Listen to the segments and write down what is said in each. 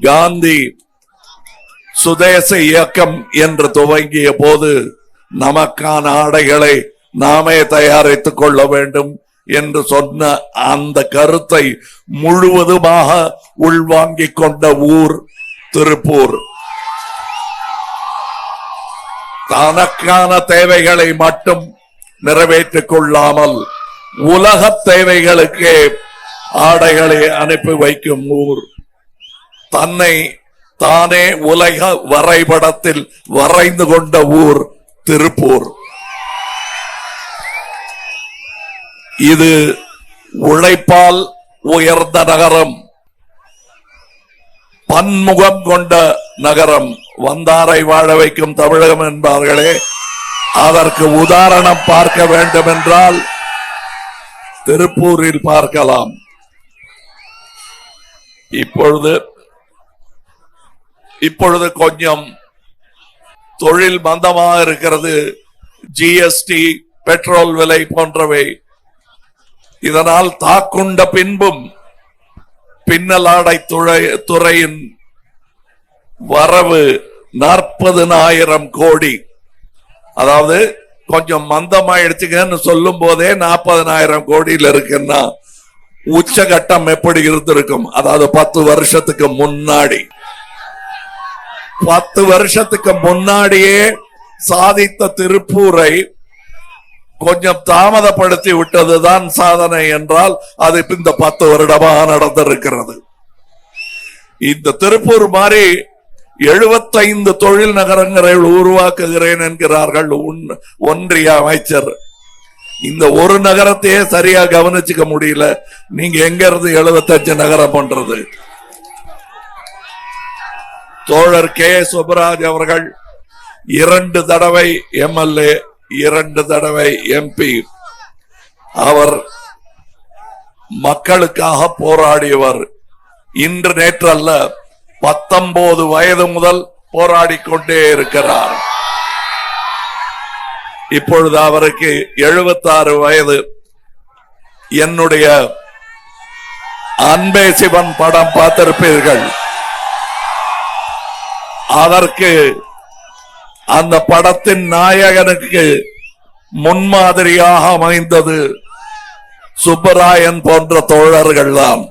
காந்தி சுதேச இயக்கம் என்று துவங்கிய போது நமக்கான ஆடைகளை நாமே தயாரித்துக் கொள்ள வேண்டும் என்று சொன்ன அந்த கருத்தை முழுவதுமாக உள்வாங்கிக் கொண்ட ஊர் திருப்பூர். தனக்கான தேவைகளை மட்டும் நிறைவேற்றிக் கொள்ளாமல் உலக தேவைகளுக்கே ஆடைகளை அனுப்பி வைக்கும் ஊர். தன்னை தானே உலக வரைபடத்தில் வரைந்து கொண்ட ஊர் திருப்பூர். இது உழைப்பால் உயர்ந்த நகரம். பன்முகம் கொண்ட நகரம். வந்தாரை வாழ வைக்கும் தமிழகம் என்பார்களே அதற்கு உதாரணம் பார்க்க வேண்டும் என்றால் திருப்பூரில் பார்க்கலாம். இப்பொழுது இப்பொழுது கொஞ்சம் தொழில் மந்தமாக இருக்கிறது. ஜிஎஸ்டி பெட்ரோல் விலை போன்றவை. இதனால் தாக்குண்ட பின்பும் பின்னலாடை துறை துறையின் வரவு நாற்பதுனாயிரம் கோடி. அதாவது கொஞ்சம் மந்தமாயிடுச்சுங்கன்னு சொல்லும் போதே நாற்பதனாயிரம் கோடியில் இருக்குன்னா உச்சகட்டம் எப்படி இருந்திருக்கும்? அதாவது பத்து வருஷத்துக்கு முன்னாடி. பத்து வருஷத்துக்கு முன்னாடியே சாதித்த திருப்பூரை கொஞ்சம் தாமதப்படுத்தி விட்டதுதான் சாதனை என்றால் அது இப்ப இந்த பத்து வருடமாக நடந்திருக்கிறது. இந்த திருப்பூர் மாதிரி எழுபத்தைந்து தொழில் நகரங்களை உருவாக்குகிறேன் என்கிறார்கள் ஒன்றிய அமைச்சர். இந்த ஒரு நகரத்தையே சரியா கவனிச்சுக்க முடியல. நீங்க எங்க இருந்து எழுபத்தஞ்சு நகரம் பண்றது? தோழர் கே. சுபராஜ் அவர்கள் இரண்டு தடவை எம்எல்ஏ இரண்டு தடவை எம்பி. அவர் மக்களுக்காக போராடியவர். இன்று நேற்று அல்ல பத்தொன்பது வயது முதல் போராடி கொண்டே இருக்கிறார். இப்பொழுது அவருக்கு 76 வயது. என்னுடைய அன்பே சிவன் படம் பார்த்திருப்பீர்கள். அதற்கு அந்த படத்தின் நாயகனுக்கு முன்மாதிரியாக அமைந்தது சுப்பராயன் போன்ற தோழர்கள் தான்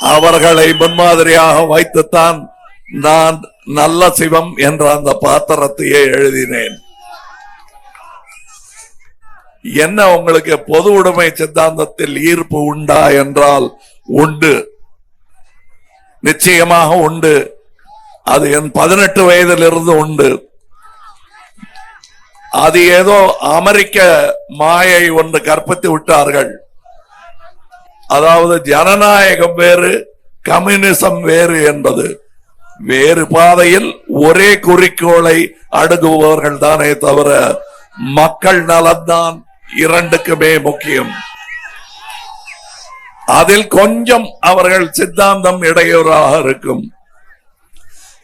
அவர்களை முன்மாதிரியாக வைத்துத்தான் நான் நல்ல சிவம் என்ற அந்த பாத்திரத்தையே எழுதினேன். என்ன உங்களுக்கு பொது உடைமை சித்தாந்தத்தில் ஈர்ப்பு உண்டா என்றால் உண்டு. நிச்சயமாக உண்டு. அது என் பதினெட்டு வயதிலிருந்து உண்டு. அது ஏதோ அமெரிக்க மாயை ஒன்று கற்பித்து விட்டார்கள். அதாவது ஜனநாயகம் வேறு கம்யூனிசம் வேறு என்பது. வேறு பாதையில் ஒரே குறிக்கோளை அணுகுபவர்கள் தானே தவிர மக்கள் நலன்தான் இரண்டுக்குமே முக்கியம். அதில் கொஞ்சம் அவர்கள் சித்தாந்தம் இடையூறாக இருக்கும்.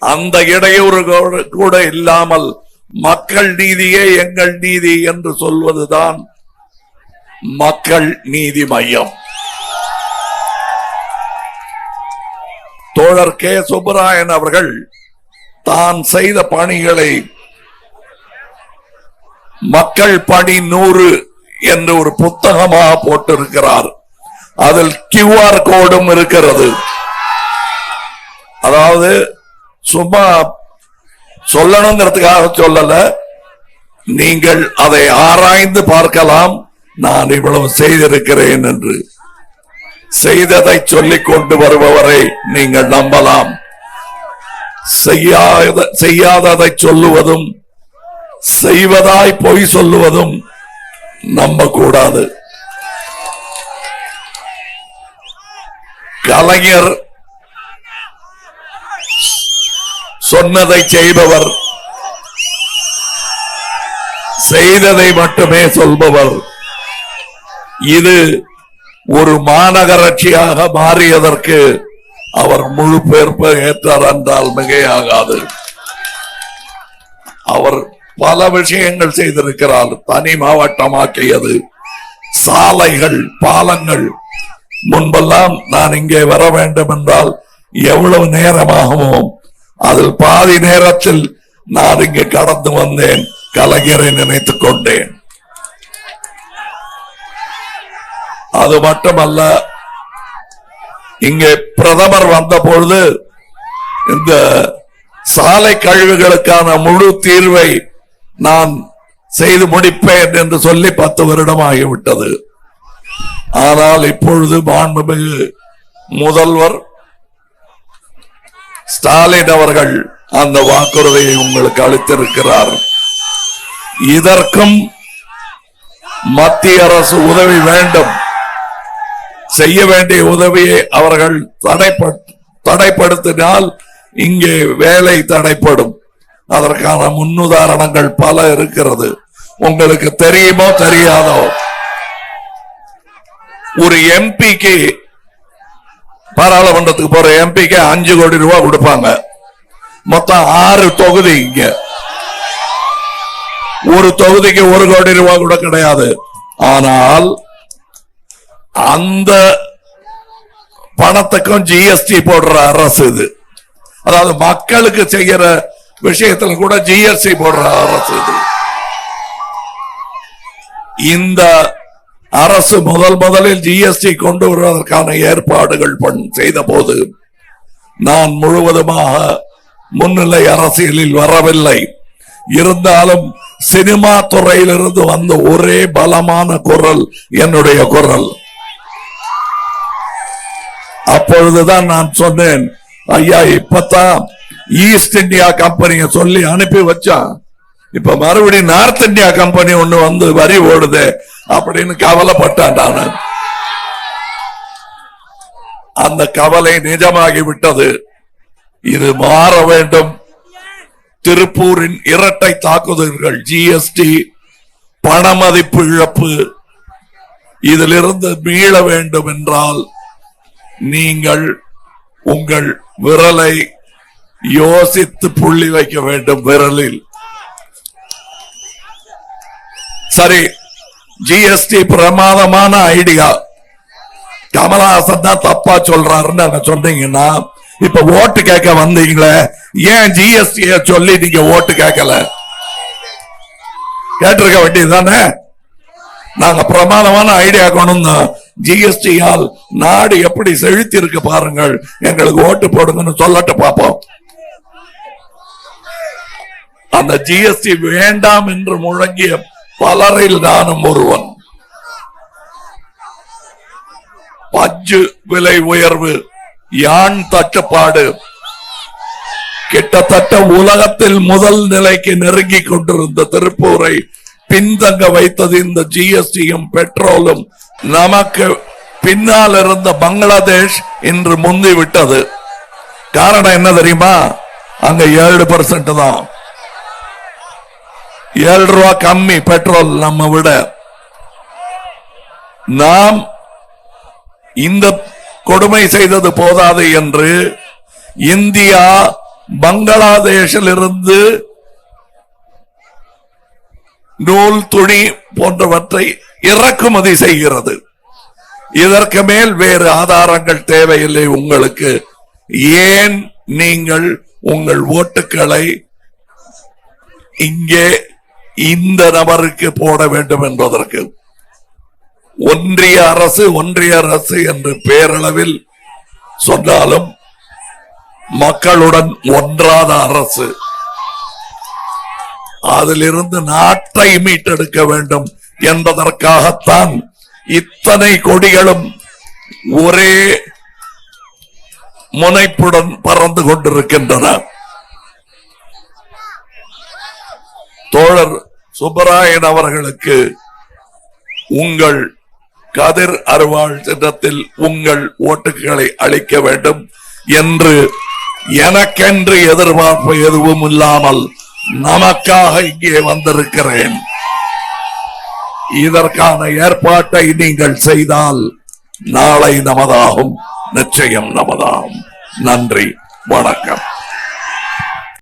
அந்த இடையூறு கூட- கூட இல்லாமல் மக்கள் நீதியே எங்கள் நீதி என்று சொல்வதுதான் மக்கள் நீதி மையம். தோழர் கே. சுப்பராயன் அவர்கள் தான் செய்த பணிகளை மக்கள் பணி நூறு என்று ஒரு புத்தகமாக போட்டிருக்கிறார். அதில் கியூஆர் கோடும் இருக்கிறது. அதாவது சும்மா சொல்லணுங்கிறதுக்காக சொல்லல. நீங்கள் அதை ஆராய்ந்து பார்க்கலாம். நான் இவ்வளவு செய்திருக்கிறேன் என்று. செய்ததை சொல்லிக் கொண்டு வருபவரை நீங்கள் நம்பலாம். செய்யாத செய்யாததை சொல்லுவதும் செய்வதாய் பொய் சொல்லுவதும் நம்பக்கூடாது. கலைஞர் சொன்னதை செய்பவர் செய்ததை மட்டுமே சொல்பவர். இது ஒரு மாநகராட்சியாக மாறியதற்கு அவர் முழு பொறுப்பு ஏற்றார் என்றால் மிகையாகாது. அவர் பல விஷயங்கள் செய்திருக்கிறார். தனி மாவட்டமாக்கியது. சாலைகள் பாலங்கள். முன்பெல்லாம் நான் இங்கே வர வேண்டும் என்றால் எவ்வளவு நேரமாகவும் அதில் பாதி நேரத்தில் நான் இங்கு கடந்து வந்தேன் கலைஞரை நினைத்துக் கொண்டேன் அது மட்டுமல்ல இங்கே பிரதமர் வந்த பொழுது இந்த சாலை கழிவுகளுக்கான முழு தீர்வை நான் செய்து முடிப்பேன் என்று சொல்லி பத்து வருடம் ஆகிவிட்டது ஆனால் இப்பொழுது மாண்புமிகு முதல்வர் ஸ்டாலின் அவர்கள் அந்த வாக்குறுதியை உங்களுக்கு அளித்திருக்கிறார். இதற்கும் மத்திய அரசு உதவி வேண்டும். செய்ய வேண்டிய உதவியை அவர்கள் தடைப்படுத்தினால் இங்கே வேலை தடைப்படும். அதற்கான முன்னுதாரணங்கள் பல இருக்கிறது. உங்களுக்கு தெரியுமோ தெரியாதோ? ஒரு எம்பிக்கு பாராளுமன்றத்துக்கு போற எம்பிக்கு அஞ்சு கோடி ரூபாய் கொடுப்பாங்க. மொத்தம் ஆறு தொகுதி இங்க. ஒரு தொகுதிக்கு ஒரு கோடி ரூபாய் கூட கிடையாது. ஆனால் அந்த பணத்துக்கும் ஜிஎஸ்டி போடுற அரசு இது. அதாவது மக்களுக்கு செய்யற விஷயத்துல கூட ஜிஎஸ்டி போடுற அரசு இது. இந்த அரசு முதல் முதலில் ஜிஎஸ்டி கொண்டு வருவதற்கான ஏற்பாடுகள் பண்- செய்த போது நான் முழுவதுமாக முன்னிலை அரசியலில் வரவில்லை. இருந்தாலும் சினிமா துறையிலிருந்து வந்த ஒரே பலமான குரல் என்னுடைய குரல். அப்பொழுதுதான் நான் சொன்னேன் ஐயா இப்பதான் ஈஸ்ட் இந்தியா கம்பெனியை சொல்லி அனுப்பி வச்சா இப்ப மறுபடியும் நார்த் இந்தியா கம்பெனி ஒண்ணு வந்து வரி ஓடுது. அப்படின்னு கவலைப்பட்டான் நானு. அந்த கவலை நிஜமாகி விட்டது. இது மாற வேண்டும். திருப்பூரின் இரட்டை தாக்குதல்கள் ஜிஎஸ்டி பணமதிப்பு இழப்பு இதிலிருந்து மீள வேண்டும் என்றால் நீங்கள் உங்கள் விரலை யோசித்து புள்ளி வைக்க வேண்டும் விரலில். சரி ஜிஎஸ்டி பிரமாதமான ஐடியா. கமலஹாசன் தான் தப்பா சொல்றாருன்னு சொன்னீங்கன்னா இப்ப ஓட்டு கேட்க வந்தீங்களே ஏன் ஜிஎஸ்டி சொல்லி நீங்க ஓட்டு கேட்கல? கேட்டிருக்க வேண்டியதுதானே நாங்க பிரமாதமான ஐடியா கொண்டு ஜிஎஸ்டியால் நாடு எப்படி செழித்து இருக்கு பாருங்கள். எங்களுக்கு ஓட்டு போடுங்கன்னு சொல்லட்டு பார்ப்போம். அந்த ஜிஎஸ்டி வேண்டாம் என்று முழங்கிய பலரில் நானும் ஒருவன். பஞ்சு விலை உயர்வு யான் தட்டுப்பாடு. கிட்டத்தட்ட உலகத்தில் முதல் நிலைக்கு நெருங்கி கொண்டிருந்த திருப்பூரை பின்தங்க வைத்தது இந்த ஜிஎஸ்டியும் பெட்ரோலும். நமக்கு பின்னால் இருந்த பங்களாதேஷ் இன்று முந்தி விட்டது. காரணம் என்ன தெரியுமா? அங்க ஏழு பர்சன்ட் தான். ஏழு ரூபா கம்மி பெட்ரோல் நம்ம விட. நாம் இந்த கொடுமை செய்தது போதாது என்று இந்தியா பங்களாதேஷில் இருந்து நூல் துணி போன்றவற்றை இறக்குமதி செய்கிறது. இதற்கு மேல் வேறு ஆதாரங்கள் தேவையில்லை உங்களுக்கு. ஏன் நீங்கள் உங்கள் ஓட்டுக்களை இங்கே இந்த நபருக்கு போட வேண்டும் என்பதற்கு ஒன்றிய அரசு ஒன்றிய அரசு என்று பேரளவில் சொன்னாலும் மக்களுடன் ஒன்றாத அரசு. அதிலிருந்து நாட்டை மீட்டெடுக்க வேண்டும் என்பதற்காகத்தான் இத்தனை கொடிகளும் ஒரே முனைப்புடன் பறந்து கொண்டிருக்கின்றன. தோழர் சுப்பராயன் அவர்களுக்கு உங்கள் கதிர் அருவாள் சின்னத்தில் உங்கள் ஓட்டுகளை அளிக்க வேண்டும் என்று எனக்கென்று எதிர்பார்ப்பு எதுவும் இல்லாமல் நமக்காக இங்கே வந்திருக்கிறேன். இதற்கான ஏற்பாட்டை நீங்கள் செய்தால் நாளை நமதாகும். நிச்சயம் நமதாகும். நன்றி. வணக்கம்.